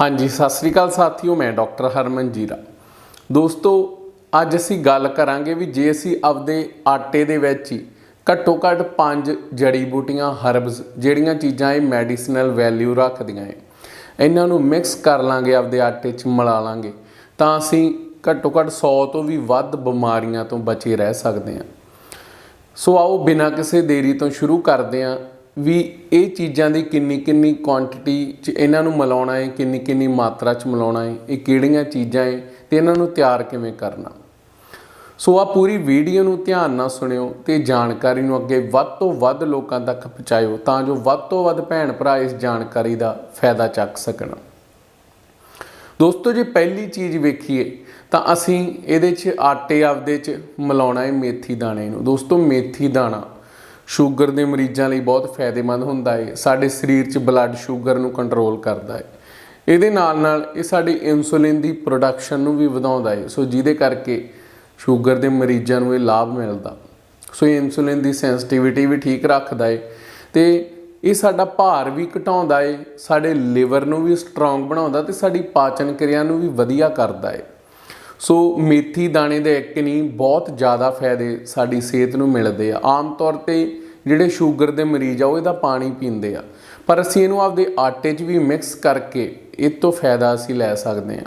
ਹਾਂਜੀ, ਸਤਿ ਸ੍ਰੀ ਅਕਾਲ ਸਾਥੀਓ, ਮੈਂ ਡਾਕਟਰ ਹਰਮਨ ਜੀਰਾ। ਦੋਸਤੋ, ਅੱਜ ਅਸੀਂ ਗੱਲ ਕਰਾਂਗੇ ਵੀ ਜੇ ਅਸੀਂ ਆਪਦੇ ਆਟੇ ਦੇ ਵਿੱਚ ਹੀ ਘੱਟੋ ਘੱਟ ਪੰਜ ਜੜੀ ਬੂਟੀਆਂ ਹਰਬਸ ਜਿਹੜੀਆਂ ਚੀਜ਼ਾਂ ਇਹ ਮੈਡੀਸਨਲ ਵੈਲਿਊ ਰੱਖਦੀਆਂ ਏ, ਇਹਨਾਂ ਨੂੰ ਮਿਕਸ ਕਰ ਲਾਂਗੇ, ਆਪਦੇ ਆਟੇ 'ਚ ਮਿਲਾ ਲਾਂਗੇ, ਤਾਂ ਅਸੀਂ ਘੱਟੋ ਘੱਟ 100 ਤੋਂ ਵੀ ਵੱਧ ਬਿਮਾਰੀਆਂ ਤੋਂ ਬਚੇ ਰਹਿ ਸਕਦੇ ਹਾਂ। ਸੋ ਆਓ, ਬਿਨਾਂ ਕਿਸੇ ਦੇਰੀ ਤੋਂ ਸ਼ੁਰੂ ਕਰਦੇ ਹਾਂ। ਵੀ ਇਹ ਚੀਜ਼ਾਂ ਦੀ ਕਿੰਨੀ ਕਿੰਨੀ ਕੁਆਂਟੀਟੀ ਚ ਇਹਨਾਂ ਨੂੰ ਮਿਲਾਉਣਾ ਹੈ ਕਿੰਨੀ ਕਿੰਨੀ ਮਾਤਰਾ ਚ ਮਿਲਾਉਣਾ ਹੈ ਇਹ ਕਿਹੜੀਆਂ ਚੀਜ਼ਾਂ ਹੈ ਤੇ ਇਹਨਾਂ ਨੂੰ ਤਿਆਰ ਕਿਵੇਂ ਕਰਨਾ। ਸੋ ਆ ਪੂਰੀ ਵੀਡੀਓ ਨੂੰ ਧਿਆਨ ਨਾਲ ਸੁਣਿਓ ਤੇ ਜਾਣਕਾਰੀ ਨੂੰ ਅੱਗੇ ਵੱਧ ਤੋਂ ਵੱਧ ਲੋਕਾਂ ਤੱਕ ਪਹੁੰਚਾਇਓ ਤਾਂ ਜੋ ਵੱਧ ਤੋਂ ਵੱਧ ਭੈਣ ਭਰਾ ਇਸ ਜਾਣਕਾਰੀ ਦਾ ਫਾਇਦਾ ਚੱਕ ਸਕਣ। ਦੋਸਤੋ, ਜੇ ਪਹਿਲੀ ਚੀਜ਼ ਵੇਖੀਏ ਤਾਂ ਅਸੀਂ ਇਹਦੇ 'ਚ ਆਟੇ ਆਪਦੇ 'ਚ ਮਿਲਾਉਣਾ ਹੈ ਮੇਥੀ ਦਾਣੇ ਨੂੰ। ਦੋਸਤੋ, ਮੇਥੀ ਦਾਣਾ ਸ਼ੂਗਰ ਦੇ ਮਰੀਜ਼ਾਂ ਲਈ ਬਹੁਤ ਫਾਇਦੇਮੰਦ ਹੁੰਦਾ ਹੈ ਸਾਡੇ ਸਰੀਰ 'ਚ ਬਲੱਡ ਸ਼ੂਗਰ ਨੂੰ ਕੰਟਰੋਲ ਕਰਦਾ ਹੈ ਇਹਦੇ ਨਾਲ ਨਾਲ ਇਹ ਸਾਡੀ ਇਨਸੂਲਿਨ ਦੀ ਪ੍ਰੋਡਕਸ਼ਨ ਨੂੰ ਵੀ ਵਧਾਉਂਦਾ ਹੈ ਸੋ ਜਿਹਦੇ ਕਰਕੇ ਸ਼ੂਗਰ ਦੇ ਮਰੀਜ਼ਾਂ ਨੂੰ ਇਹ ਲਾਭ ਮਿਲਦਾ। ਸੋ ਇਹ ਇਨਸੂਲਿਨ ਦੀ ਸੈਂਸਿਟੀਵਿਟੀ ਵੀ ਠੀਕ ਰੱਖਦਾ ਹੈ ਤੇ ਇਹ ਸਾਡਾ ਭਾਰ ਵੀ ਘਟਾਉਂਦਾ ਏ। ਸਾਡੇ ਲਿਵਰ ਨੂੰ ਵੀ ਸਟਰੋਂਗ ਬਣਾਉਂਦਾ ਤੇ ਸਾਡੀ ਪਾਚਨ ਕਿਰਿਆ ਨੂੰ ਵੀ ਵਧੀਆ ਕਰਦਾ ਏ। ਸੋ ਮੇਥੀ ਦਾਣੇ ਦੇ ਇੱਕ ਨਹੀਂ, ਬਹੁਤ ਜ਼ਿਆਦਾ ਫਾਇਦੇ ਸਾਡੀ ਸਿਹਤ ਨੂੰ ਮਿਲਦੇ ਆ। ਆਮ ਤੌਰ ਤੇ ਜਿਹੜੇ ਸ਼ੂਗਰ ਦੇ ਮਰੀਜ਼ ਆ, ਉਹ ਇਹਦਾ ਪਾਣੀ ਪੀਂਦੇ ਆ। ਪਰ ਅਸੀਂ ਇਹਨੂੰ ਆਪਦੇ ਆਟੇ 'ਚ ਵੀ ਮਿਕਸ ਕਰਕੇ ਇਹ ਤੋਂ ਫਾਇਦਾ ਅਸੀਂ ਲੈ ਸਕਦੇ ਆ।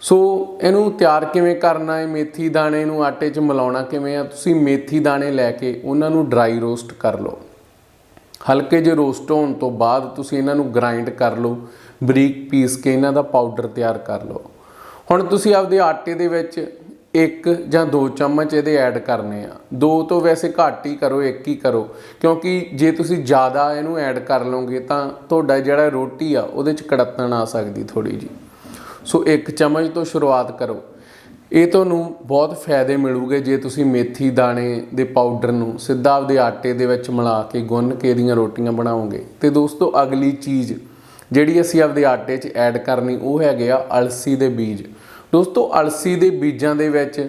ਸੋ ਇਹਨੂੰ ਤਿਆਰ ਕਿਵੇਂ ਕਰਨਾ ਹੈ? ਮੇਥੀ ਦਾਣੇ ਨੂੰ ਆਟੇ 'ਚ ਮਿਲਾਉਣਾ ਕਿਵੇਂ ਆ? ਤੁਸੀਂ ਮੇਥੀ ਦਾਣੇ ਲੈ ਕੇ ਉਹਨਾਂ ਨੂੰ ਡਰਾਈ ਰੋਸਟ ਕਰ ਲਓ। ਹਲਕੇ ਜਿਹੇ ਰੋਸਟ ਹੋਣ ਤੋਂ ਬਾਅਦ ਤੁਸੀਂ ਇਹਨਾਂ ਨੂੰ ਗ੍ਰਾਈਂਡ ਕਰ ਲਓ, ਬਰੀਕ ਪੀਸ ਕੇ ਇਹਨਾਂ ਦਾ ਪਾਊਡਰ ਤਿਆਰ ਕਰ ਲਓ। ਹੁਣ ਤੁਸੀਂ ਆਪਦੇ ਆਟੇ ਦੇ ਵਿੱਚ ਇੱਕ ਜਾਂ ਦੋ ਚਮਚ ਇਹਦੇ ਐਡ ਕਰਨੇ ਆ। ਦੋ ਤੋਂ ਵੈਸੇ ਘੱਟ ਹੀ ਕਰੋ, ਇੱਕ ਹੀ ਕਰੋ। ਕਿਉਂਕਿ ਜੇ ਤੁਸੀਂ ਜ਼ਿਆਦਾ ਇਹਨੂੰ ਐਡ ਕਰ ਲਓਗੇ ਤਾਂ ਤੁਹਾਡਾ ਜਿਹੜਾ ਰੋਟੀ ਆ, ਉਹਦੇ ਚ ਕੜਤਣ ਆ ਸਕਦੀ ਥੋੜੀ ਜੀ ਸੋ ਇੱਕ ਚਮਚ ਤੋਂ ਸ਼ੁਰੂਆਤ ਕਰੋ। ਇਹ ਤੁਹਾਨੂੰ ਬਹੁਤ ਫਾਇਦੇ ਮਿਲੂਗੇ ਜੇ ਤੁਸੀਂ ਮੇਥੀ ਦਾਣੇ ਦੇ ਪਾਊਡਰ ਨੂੰ ਸਿੱਧਾ ਆਪਦੇ ਆਟੇ ਦੇ ਵਿੱਚ ਮਿਲਾ ਕੇ ਗੁੰਨ ਕੇ ਇਹਦੀਆਂ ਰੋਟੀਆਂ ਬਣਾਓਗੇ। ਤੇ ਦੋਸਤੋ, ਅਗਲੀ ਚੀਜ਼ ਜਿਹੜੀ ਅਸੀਂ ਆਪਦੇ ਆਟੇ 'ਚ ਐਡ ਕਰਨੀ, ਉਹ ਹੈਗੇ ਆ ਅਲਸੀ ਦੇ ਬੀਜ। ਦੋਸਤੋ, ਅਲਸੀ ਦੇ ਬੀਜਾਂ ਦੇ ਵਿੱਚ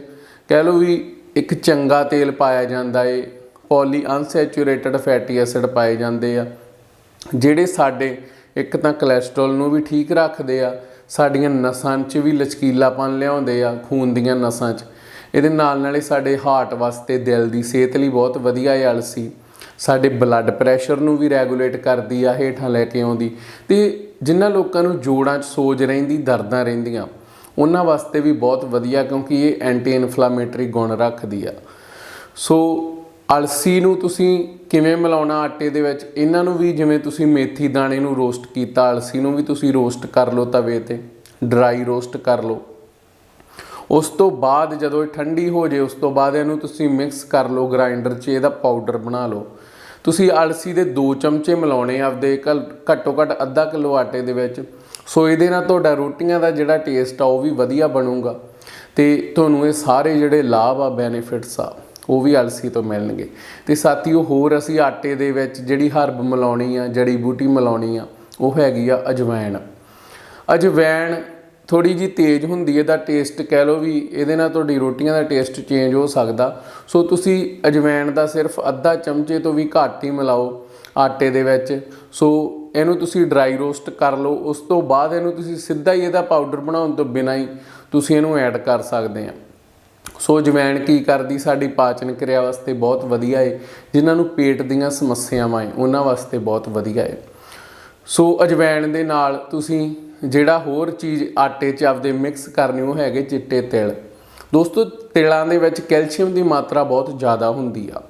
ਕਹਿ ਲਓ ਵੀ ਇੱਕ ਚੰਗਾ ਤੇਲ ਪਾਇਆ ਜਾਂਦਾ ਏ ਪੋਲੀ ਅਨਸੈਚੂਰੇਟਡ ਫੈਟੀ ਐਸਿਡ ਪਾਏ ਜਾਂਦੇ ਆ, ਜਿਹੜੇ ਸਾਡੇ ਇੱਕ ਤਾਂ ਕੋਲੇਸਟ੍ਰੋਲ ਨੂੰ ਵੀ ਠੀਕ ਰੱਖਦੇ ਆ, ਸਾਡੀਆਂ ਨਸਾਂ 'ਚ ਵੀ ਲਚਕੀਲਾਪਨ ਲਿਆਉਂਦੇ ਆ, ਖੂਨ ਦੀਆਂ ਨਸਾਂ 'ਚ। ਇਹਦੇ ਨਾਲ ਨਾਲ ਹੀ ਸਾਡੇ ਹਾਰਟ ਵਾਸਤੇ ਦਿਲ ਦੀ ਸਿਹਤ ਲਈ ਬਹੁਤ ਵਧੀਆ ਹੈ ਅਲਸੀ। ਸਾਡੇ ਬਲੱਡ ਪ੍ਰੈਸ਼ਰ ਨੂੰ ਵੀ ਰੈਗੂਲੇਟ ਕਰਦੀ ਆ, ਹੇਠਾਂ ਲੈ ਕੇ ਆਉਂਦੀ। ਤੇ ਜਿਨ੍ਹਾਂ ਲੋਕਾਂ ਨੂੰ ਜੋੜਾਂ 'ਚ ਸੋਜ ਰਹਿੰਦੀ, ਦਰਦਾਂ ਰਹਿੰਦੀਆਂ, ਉਹਨਾਂ ਵਾਸਤੇ ਵੀ ਬਹੁਤ ਵਧੀਆ ਕਿਉਂਕਿ ਇਹ ਐਂਟੀ ਇਨਫਲਾਮੇਟਰੀ ਗੁਣ ਰੱਖਦੀ ਆ। ਸੋ ਅਲਸੀ ਨੂੰ ਤੁਸੀਂ ਕਿਵੇਂ ਮਿਲਾਉਣਾ ਆਟੇ ਦੇ ਵਿੱਚ? ਇਹਨਾਂ ਨੂੰ ਵੀ ਜਿਵੇਂ ਤੁਸੀਂ ਮੇਥੀ ਦਾਣੇ ਨੂੰ ਰੋਸਟ ਕੀਤਾ, ਅਲਸੀ ਨੂੰ ਵੀ ਤੁਸੀਂ ਰੋਸਟ ਕਰ ਲਓ ਤਵੇ ਤੇ ਡਰਾਈ ਰੋਸਟ ਕਰ ਲਓ। ਉਸ ਤੋਂ ਬਾਅਦ ਜਦੋਂ ਇਹ ਠੰਡੀ ਹੋ ਜੇ ਉਸ ਤੋਂ ਬਾਅਦ ਇਹਨੂੰ ਤੁਸੀਂ ਮਿਕਸ ਕਰ ਲਓ ਗ੍ਰਾਈਂਡਰ 'ਚ, ਇਹਦਾ ਪਾਊਡਰ ਬਣਾ ਲਓ। ਤੁਸੀਂ ਅਲਸੀ ਦੇ 2 ਚਮਚੇ ਮਿਲਾਉਣੇ ਆਪਦੇ ਘਲ- ਘੱਟੋ ਘੱਟ ਅੱਧਾ ਕਿਲੋ ਆਟੇ ਦੇ ਵਿੱਚ। ਸੋ ਇਹਦੇ ਨਾਲ ਤੁਹਾਡਾ ਰੋਟੀਆਂ ਦਾ ਜਿਹੜਾ ਟੇਸਟ ਆ, ਉਹ ਵੀ ਵਧੀਆ ਬਣੂਗਾ। ਤੇ ਤੁਹਾਨੂੰ ਇਹ ਸਾਰੇ ਜਿਹੜੇ ਲਾਭ ਆ ਬੈਨੀਫਿਟਸ ਆ, ਉਹ ਵੀ ਅਲਸੀ ਤੋਂ ਮਿਲਣਗੇ। ਤੇ ਸਾਥੀਓ ਹੋਰ ਅਸੀਂ ਆਟੇ ਦੇ ਵਿੱਚ ਜਿਹੜੀ ਹਰਬ ਮਿਲਾਉਣੀ ਆ, ਜੜੀ ਬੂਟੀ ਮਿਲਾਉਣੀ ਆ, ਉਹ ਹੈਗੀ ਆ ਅਜਵਾਇਣ ਅਜਵਾਇਣ ਥੋੜੀ ਜੀ ਤੇਜ਼ ਹੁੰਦੀ ਹੈ ਦਾ ਟੇਸਟ ਕਹਿ ਲਓ ਵੀ ਇਹਦੇ ਨਾਲ ਤੁਹਾਡੀ ਰੋਟੀਆਂ ਦਾ ਟੇਸਟ ਚੇਂਜ ਹੋ ਸਕਦਾ। ਸੋ ਤੁਸੀਂ ਅਜਵਾਇਣ ਦਾ ਸਿਰਫ ਅੱਧਾ ਚਮਚੇ ਤੋਂ ਵੀ ਘੱਟ ਹੀ ਮਿਲਾਓ ਆਟੇ ਦੇ ਵਿੱਚ। ਸੋ ਇਹਨੂੰ ਤੁਸੀਂ ਡਰਾਈ ਰੋਸਟ ਕਰ ਲਓ, ਉਸ ਤੋਂ ਬਾਅਦ ਇਹਨੂੰ ਤੁਸੀਂ ਸਿੱਧਾ ਹੀ ਇਹਦਾ ਪਾਊਡਰ ਬਣਾਉਣ ਤੋਂ ਬਿਨਾਂ ਹੀ ਤੁਸੀਂ ਇਹਨੂੰ ਐਡ ਕਰ ਸਕਦੇ ਆ। ਸੋ ਜਵੈਣ ਕੀ ਕਰਦੀ, ਸਾਡੀ ਪਾਚਨ ਕਿਰਿਆ ਵਾਸਤੇ ਬਹੁਤ ਵਧੀਆ ਏ। ਜਿਨ੍ਹਾਂ ਨੂੰ ਪੇਟ ਦੀਆਂ ਸਮੱਸਿਆਵਾਂ ਏ, ਉਹਨਾਂ ਵਾਸਤੇ ਬਹੁਤ ਵਧੀਆ ਏ। ਸੋ ਅਜਵਾਇਣ ਦੇ ਨਾਲ ਤੁਸੀਂ ਜਿਹੜਾ ਹੋਰ ਚੀਜ਼ ਆਟੇ 'ਚ ਆਪਦੇ ਮਿਕਸ ਕਰਨੀ, ਉਹ ਹੈਗੇ ਚਿੱਟੇ ਤਿਲ। ਦੋਸਤੋ, ਤਿਲਾਂ ਦੇ ਵਿੱਚ ਕੈਲਸ਼ੀਅਮ ਦੀ ਮਾਤਰਾ ਬਹੁਤ ਜ਼ਿਆਦਾ ਹੁੰਦੀ ਆ।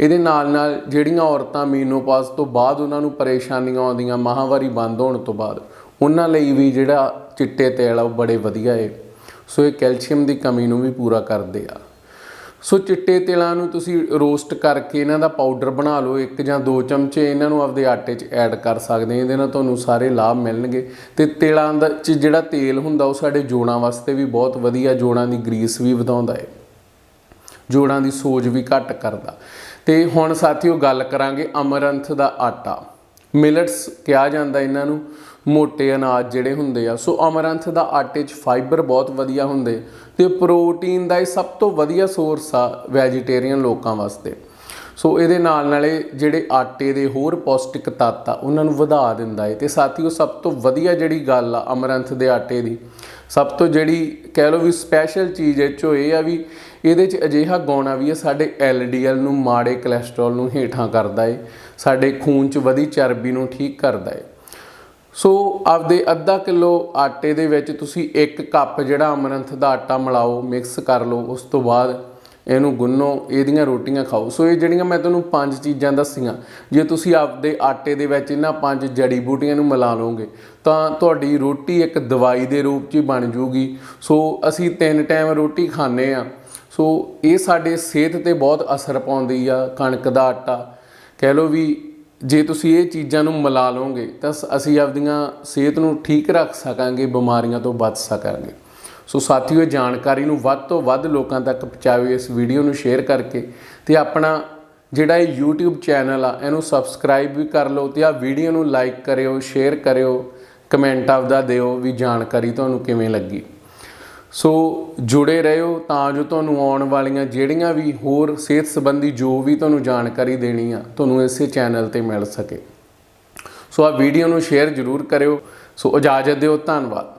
ਇਹਦੇ ਨਾਲ ਨਾਲ ਜਿਹੜੀਆਂ ਔਰਤਾਂ ਮੀਨੋਪਾਜ਼ ਤੋਂ ਬਾਅਦ ਉਹਨਾਂ ਨੂੰ ਪਰੇਸ਼ਾਨੀਆਂ ਆਉਂਦੀਆਂ, ਮਾਹਵਾਰੀ ਬੰਦ ਹੋਣ ਤੋਂ ਬਾਅਦ, ਉਹਨਾਂ ਲਈ ਵੀ ਜਿਹੜਾ ਚਿੱਟੇ ਤੇਲ ਆ, ਉਹ ਬੜੇ ਵਧੀਆ ਏ। ਸੋ ਇਹ ਕੈਲਸ਼ੀਅਮ ਦੀ ਕਮੀ ਨੂੰ ਵੀ ਪੂਰਾ ਕਰਦੇ ਆ। ਸੋ ਚਿੱਟੇ ਤਿਲਾਂ ਨੂੰ ਤੁਸੀਂ ਰੋਸਟ ਕਰਕੇ ਇਹਨਾਂ ਦਾ ਪਾਊਡਰ ਬਣਾ ਲਓ, ਇੱਕ ਜਾਂ ਦੋ ਚਮਚੇ ਇਹਨਾਂ ਨੂੰ ਆਪਦੇ ਆਟੇ 'ਚ ਐਡ ਕਰ ਸਕਦੇ ਆ ਇਹਦੇ ਨਾਲ ਤੁਹਾਨੂੰ ਸਾਰੇ ਲਾਭ ਮਿਲਣਗੇ। ਤੇ ਤਿਲਾਂ ਦਾ 'ਚ ਜਿਹੜਾ ਤੇਲ ਹੁੰਦਾ, ਉਹ ਸਾਡੇ ਜੋੜਾਂ ਵਾਸਤੇ ਵੀ ਬਹੁਤ ਵਧੀਆ, ਜੋੜਾਂ ਦੀ ਗਰੀਸ ਵੀ ਵਧਾਉਂਦਾ ਹੈ। ਜੋੜਾਂ ਦੀ ਸੋਜ ਵੀ ਘੱਟ ਕਰਦਾ। ਤੇ ਹੁਣ ਸਾਥੀਓ ਗੱਲ ਕਰਾਂਗੇ ਅਮਰੰਥ ਦਾ ਆਟਾ। ਮਿਲਟਸ ਕਿਹਾ ਜਾਂਦਾ ਇਹਨਾਂ ਨੂੰ ਮੋٹے ਅਨਾਜ ਜਿਹੜੇ ਹੁੰਦੇ ਆ। ਸੋ ਅਮਰੰਥ ਦਾ ਆਟੇ 'ਚ ਫਾਈਬਰ ਬਹੁਤ ਵਧੀਆ ਹੁੰਦੇ ਤੇ ਪ੍ਰੋਟੀਨ ਦਾ ਇਹ ਸਭ ਤੋਂ ਵਧੀਆ ਸੋਰਸ ਆ ਵੈਜੀਟੇਰੀਅਨ ਲੋਕਾਂ ਵਾਸਤੇ। ਸੋ ਇਹਦੇ ਨਾਲ ਨਾਲੇ ਜਿਹੜੇ ਆਟੇ ਦੇ ਹੋਰ ਪੌਸ਼ਟਿਕ ਤੱਤ ਆ, ਉਹਨਾਂ ਨੂੰ ਵਧਾ ਦਿੰਦਾ ਹੈ ਤੇ ਸਾਥੀਓ, ਸਭ ਤੋਂ ਵਧੀਆ ਜਿਹੜੀ ਗੱਲ ਆ ਅਮਰੰਥ ਦੇ ਆਟੇ ਦੀ, ਸਭ ਤੋਂ ਜਿਹੜੀ ਕਹਿ ਲਓ ਵੀ ਸਪੈਸ਼ਲ ਚੀਜ਼ ਇਹ 'ਚੋਂ ਇਹ ਆ ਵੀ ਇਹਦੇ 'ਚ ਅਜਿਹਾ ਗਾਉਣਾ ਵੀ ਹੈ ਸਾਡੇ ਐਲਡੀਐਲ ਨੂੰ, ਮਾੜੇ ਕੋਲੇਸਟ੍ਰੋਲ ਨੂੰ ਹੇਠਾਂ ਕਰਦਾ ਏ, ਸਾਡੇ ਖੂਨ 'ਚ ਵਧੀ ਚਰਬੀ ਨੂੰ ਠੀਕ ਕਰਦਾ ਏ। ਸੋ ਆਪਦੇ ਅੱਧਾ ਕਿਲੋ ਆਟੇ ਦੇ ਵਿੱਚ ਤੁਸੀਂ ਇੱਕ ਕੱਪ ਜਿਹੜਾ ਅਮਰੰਥ ਦਾ ਆਟਾ ਮਿਲਾਓ ਮਿਕਸ ਕਰ ਲਓ, ਉਸ ਤੋਂ ਬਾਅਦ ਇਹਨੂੰ ਗੁੰਨੋ, ਇਹਦੀਆਂ ਰੋਟੀਆਂ ਖਾਓ। ਸੋ ਇਹ ਜਿਹੜੀਆਂ ਮੈਂ ਤੁਹਾਨੂੰ ਪੰਜ ਚੀਜ਼ਾਂ ਦੱਸੀਆਂ, ਜੇ ਤੁਸੀਂ ਆਪਦੇ ਆਟੇ ਦੇ ਵਿੱਚ ਇਹਨਾਂ ਪੰਜ ਜੜੀ ਬੂਟੀਆਂ ਨੂੰ ਮਿਲਾ ਲਓਗੇ, ਤਾਂ ਤੁਹਾਡੀ ਰੋਟੀ ਇੱਕ ਦਵਾਈ ਦੇ ਰੂਪ 'ਚ ਹੀ ਬਣ ਜੂਗੀ। ਸੋ ਅਸੀਂ ਤਿੰਨ ਟਾਈਮ ਰੋਟੀ ਖਾਂਦੇ ਆ ਸੋ ਇਹ ਸਾਡੇ ਸਿਹਤ ਤੇ ਬਹੁਤ ਅਸਰ ਪਾਉਂਦੀ ਆ, ਕਣਕ ਦਾ ਆਟਾ। ਕਹਿ ਲਓ ਵੀ ਜੇ ਤੁਸੀਂ ਇਹ ਚੀਜ਼ਾਂ ਨੂੰ ਮਿਲਾ ਲਓਗੇ, ਤਾਂ ਅਸੀਂ ਆਪਦੀਆਂ ਸਿਹਤ ਨੂੰ ਠੀਕ ਰੱਖ ਸਕਾਂਗੇ, ਬਿਮਾਰੀਆਂ ਤੋਂ ਬਚ ਸਕਾਂਗੇ। ਸੋ ਸਾਥੀਓ, ਇਹ ਜਾਣਕਾਰੀ ਨੂੰ ਵੱਧ ਤੋਂ ਵੱਧ ਲੋਕਾਂ ਤੱਕ ਪਹੁੰਚਾਓ ਇਸ ਵੀਡੀਓ ਨੂੰ ਸ਼ੇਅਰ ਕਰਕੇ ਤੇ ਆਪਣਾ ਜਿਹੜਾ ਇਹ YouTube ਚੈਨਲ ਆ, ਇਹਨੂੰ ਸਬਸਕ੍ਰਾਈਬ ਵੀ ਕਰ ਲਓ ਤੇ ਆ ਵੀਡੀਓ ਨੂੰ ਲਾਈਕ ਕਰਿਓ, ਸ਼ੇਅਰ ਕਰਿਓ, ਕਮੈਂਟ ਆਪਦਾ ਦਿਓ ਵੀ ਜਾਣਕਾਰੀ ਤੁਹਾਨੂੰ ਕਿਵੇਂ ਲੱਗੀ। ਸੋ ਜੁੜੇ ਰਹੋ ਤਾਂ ਜੋ ਤੁਹਾਨੂੰ ਆਉਣ ਵਾਲੀਆਂ ਜਿਹੜੀਆਂ ਵੀ ਹੋਰ ਸਿਹਤ ਸੰਬੰਧੀ ਜੋ ਵੀ ਤੁਹਾਨੂੰ ਜਾਣਕਾਰੀ ਦੇਣੀ ਆ, ਤੁਹਾਨੂੰ ਇਸੇ ਚੈਨਲ ਤੇ ਮਿਲ ਸਕੇ। ਸੋ ਆ ਵੀਡੀਓ ਨੂੰ ਸ਼ੇਅਰ ਜ਼ਰੂਰ ਕਰਿਓ। ਸੋ ਇਜਾਜ਼ਤ ਦਿਓ, ਧੰਨਵਾਦ।